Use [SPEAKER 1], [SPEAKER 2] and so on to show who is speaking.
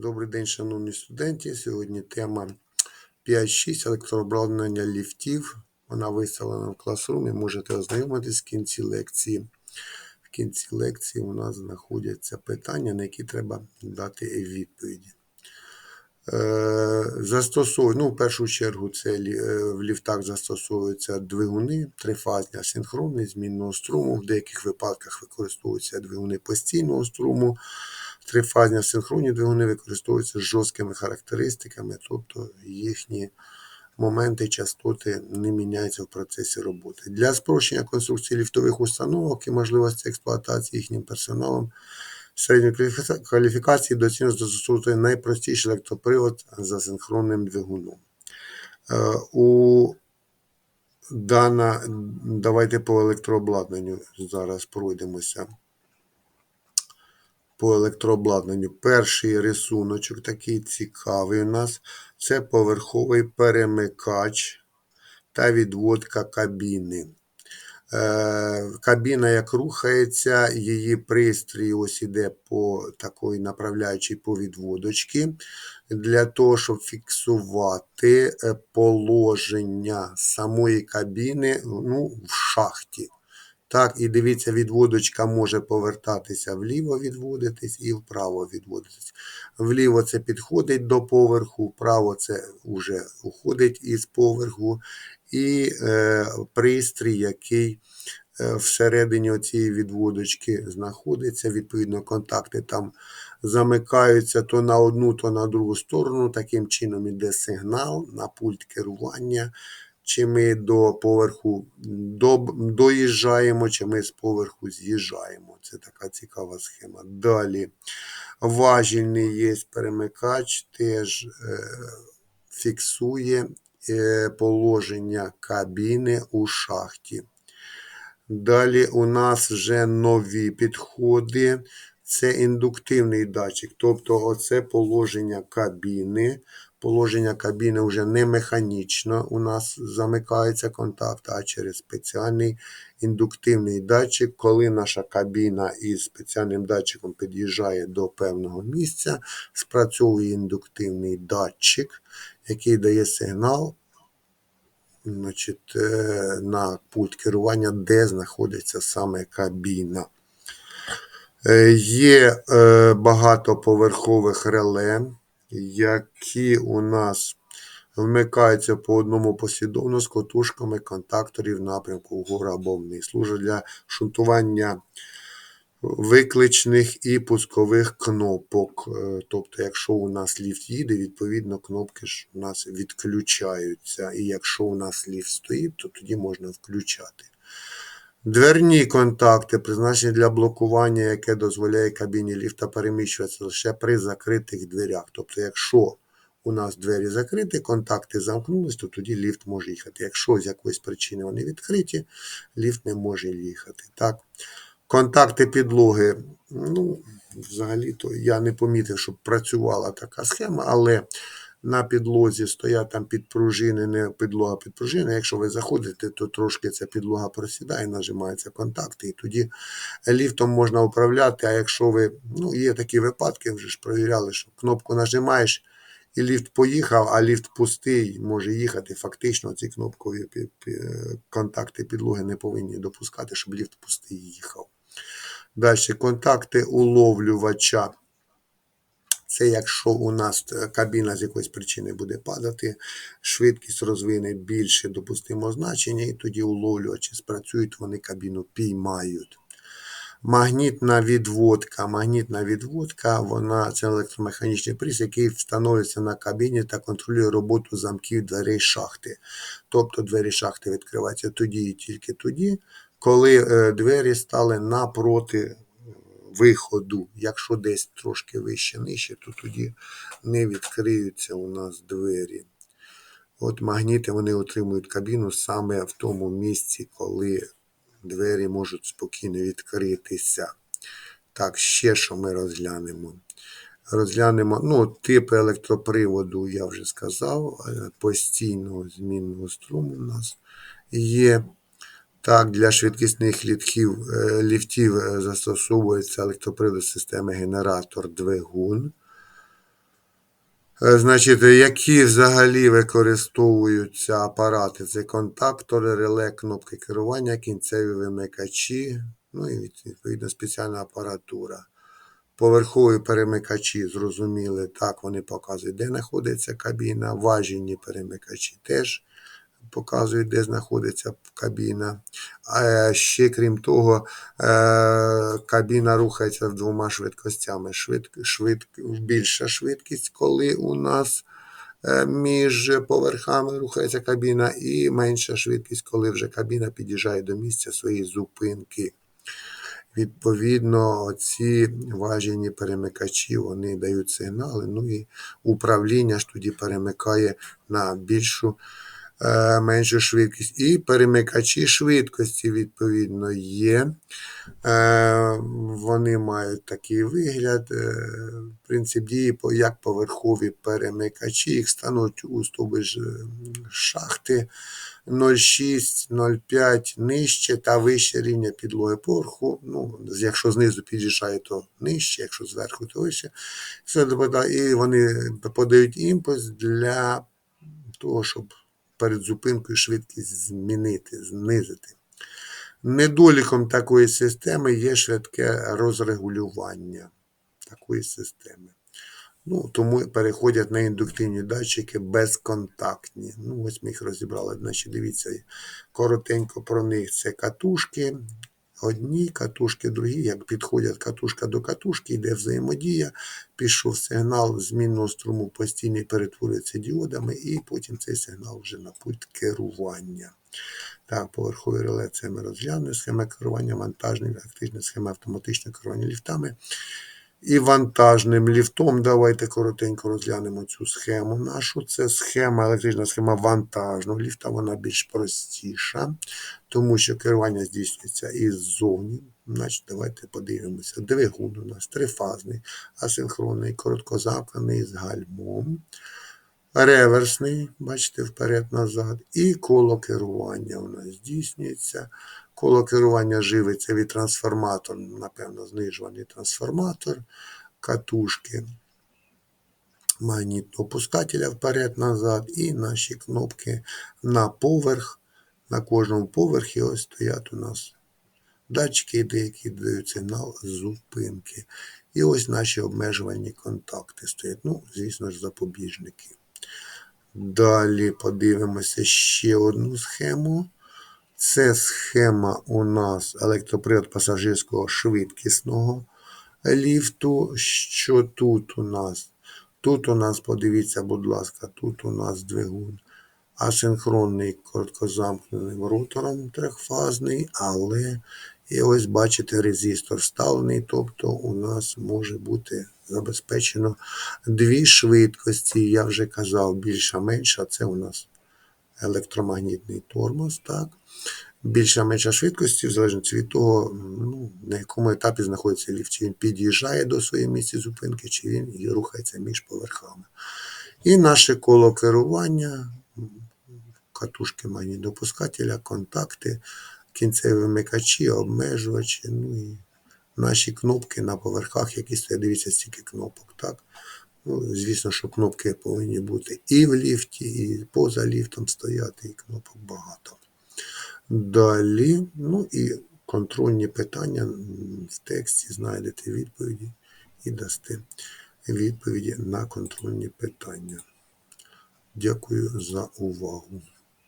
[SPEAKER 1] Добрий день, шановні студенти. Сьогодні тема 5-6 електрообладнання ліфтів. Вона виставлена в класрумі. Можете ознайомитись в кінці лекції. В кінці лекції у нас знаходяться питання, на які треба дати відповіді. Е, Застосовую, ну, в першу чергу, це е, в ліфтах застосовуються двигуни, трифазні, асинхронні, змінного струму. В деяких випадках використовуються двигуни постійного струму. Трифазні асинхронні двигуни використовуються з жорсткими характеристиками, тобто їхні моменти частоти не міняються в процесі роботи. Для спрощення конструкції ліфтових установок і можливості експлуатації їхнім персоналом середньої кваліфікації доцільно застосовувати найпростіший електропривод з асинхронним двигуном. Е, У дана, давайте по електрообладнанню зараз пройдемося. По електрообладнанню. Перший рисуночок такий цікавий у нас. Це поверховий перемикач та відводка кабіни. Е, кабіна як рухається, її пристрій ось іде по такої направляючій по відводочці. Для того, щоб фіксувати е, положення самої кабіни ну, в шахті. Так, і дивіться, відводочка може повертатися вліво відводитись і вправо відводитись. Вліво це підходить до поверху, вправо це вже уходить із поверху. І е, пристрій, який е, всередині цієї відводочки знаходиться, відповідно, контакти там замикаються то на одну, то на другу сторону. Таким чином іде сигнал на пульт керування чи ми до поверху до, доїжджаємо, чи ми з поверху з'їжджаємо. Це така цікава схема. Далі важільний є перемикач, теж е, фіксує е, положення кабіни у шахті. Далі у нас вже нові підходи. Це індуктивний датчик, тобто оце положення кабіни. Положення кабіни вже не механічно у нас замикається контакт, а через спеціальний індуктивний датчик. Коли наша кабіна із спеціальним датчиком під'їжджає до певного місця, спрацьовує індуктивний датчик, який дає сигнал значить, е, на пульт керування, де знаходиться саме кабіна. Е, Є е, багатоповерхових реле, які у нас вмикаються по одному послідовно з котушками контакторів напрямку вгору або вниз. Служать для шунтування викличних і пускових кнопок. Е, Тобто, якщо у нас ліфт їде, відповідно кнопки ж у нас відключаються. І якщо у нас ліфт стоїть, то тоді можна включати. Дверні контакти призначені для блокування, яке дозволяє кабіні ліфта переміщуватися лише при закритих дверях. Тобто, якщо у нас двері закриті, контакти замкнулись, то тоді ліфт може їхати. Якщо з якоїсь причини вони відкриті, ліфт не може їхати. Так? Контакти підлоги. Ну, взагалі-то я не помітив, щоб працювала така схема, але на підлозі стоять там підпружини, не підлога підпружина. Якщо ви заходите, то трошки ця підлога просідає, нажимаються контакти, і тоді ліфтом можна управляти. А якщо ви, ну, є такі випадки, вже ж провіряли, що кнопку нажимаєш, і ліфт поїхав, а ліфт пустий, може їхати. Фактично ці кнопкові контакти підлоги не повинні допускати, щоб ліфт пустий їхав. Далі контакти уловлювача. Це якщо у нас е, кабіна з якоїсь причини буде падати, швидкість розвине більше допустимого значення, і тоді уловлювачі спрацюють, вони кабіну піймають. Магнітна відводка. Магнітна відводка, вона це електромеханічний приз, який встановлюється на кабіні та контролює роботу замків дверей шахти. Тобто двері шахти відкриваються тоді і тільки тоді, коли е, двері стали напроти виходу. Якщо десь трошки вище нижче, то тоді не відкриються у нас двері. От магніти вони отримують кабіну саме в тому місці, коли двері можуть спокійно відкритися. Так, ще що ми розглянемо. Розглянемо ну, типи електроприводу, я вже сказав, е, постійного змінного струму у нас є. Так, для швидкісних ліфтів, е, ліфтів е, застосовується електропривод системи генератор двигун. Е, Значить, які взагалі використовуються апарати? Це контактори, реле, кнопки керування, кінцеві вимикачі, ну і відповідно спеціальна апаратура. Поверхові перемикачі, зрозуміли, так, вони показують, де знаходиться кабіна. Важені перемикачі теж показують, де знаходиться кабіна. А ще крім того, е, кабіна рухається двома швидкостями. Швид, швид, більша швидкість, коли у нас е, між поверхами рухається кабіна, і менша швидкість, коли вже кабіна під'їжджає до місця своєї зупинки. Відповідно, ці важені перемикачі вони дають сигнали. Ну і управління ж тоді перемикає на більшу е, меншу швидкість. І перемикачі швидкості, відповідно, є. Е, Вони мають такий вигляд. е, Принцип дії як поверхові перемикачі. Їх стануть у стовбиш е, шахти 0,6, 0,5 нижче та вище рівня підлоги поверху. Ну, якщо знизу під'їжджає, то нижче, якщо зверху, то вище. І вони подають імпульс для того, щоб перед зупинкою швидкість змінити, знизити. Недоліком такої системи є швидке розрегулювання такої системи. Ну, Тому переходять на індуктивні датчики безконтактні. Ну, ось ми їх розібрали. Значить, дивіться, коротенько про них це катушки. Одні катушки, другі, як підходять катушка до катушки, йде взаємодія, пішов сигнал змінного струму постійний перетворюється діодами, і потім цей сигнал вже на пульт керування. Так, поверхові реле це ми розглянули, схема керування вантажні, електрична схема автоматичного керування ліфтами. І вантажним ліфтом. Давайте коротенько розглянемо цю схему нашу. Це схема, електрична схема вантажного ліфта, вона більш простіша, тому що керування здійснюється іззовні. Значить, давайте подивимося. Двигун у нас трифазний, асинхронний, короткозамкнений з гальмом. Реверсний, бачите, вперед-назад, і коло керування у нас здійснюється. Коло керування живиться від трансформатор, напевно, знижуваний трансформатор, катушки магнітно-опускателя вперед-назад, і наші кнопки на поверх. На кожному поверхі ось стоять у нас датчики, які дають сигнал зупинки. І ось наші обмежувальні контакти стоять. Ну, звісно ж, запобіжники. Далі подивимося ще одну схему. Це схема у нас електропривод пасажирського швидкісного ліфту. Що тут у нас? Тут у нас, подивіться, будь ласка, тут у нас двигун асинхронний короткозамкненим ротором трьохфазний, але і ось бачите, резистор вставлений, тобто у нас може бути забезпечено дві швидкості. Я вже казав, більша менша, це у нас електромагнітний тормоз. так. Більша менша швидкості, в залежності від того, ну, на якому етапі знаходиться ліфт, чи він під'їжджає до своєї місця зупинки, чи він рухається між поверхами. І наше коло керування, катушки магнітопускателя, контакти, кінцеві вимикачі, обмежувачі, ну і наші кнопки на поверхах, які стоять, дивіться, стільки кнопок. так. Ну, Звісно, що кнопки повинні бути і в ліфті, і поза ліфтом стояти, і кнопок багато. Далі, ну і контрольні питання в тексті знайдете відповіді і дасте відповіді на контрольні питання. Дякую за увагу.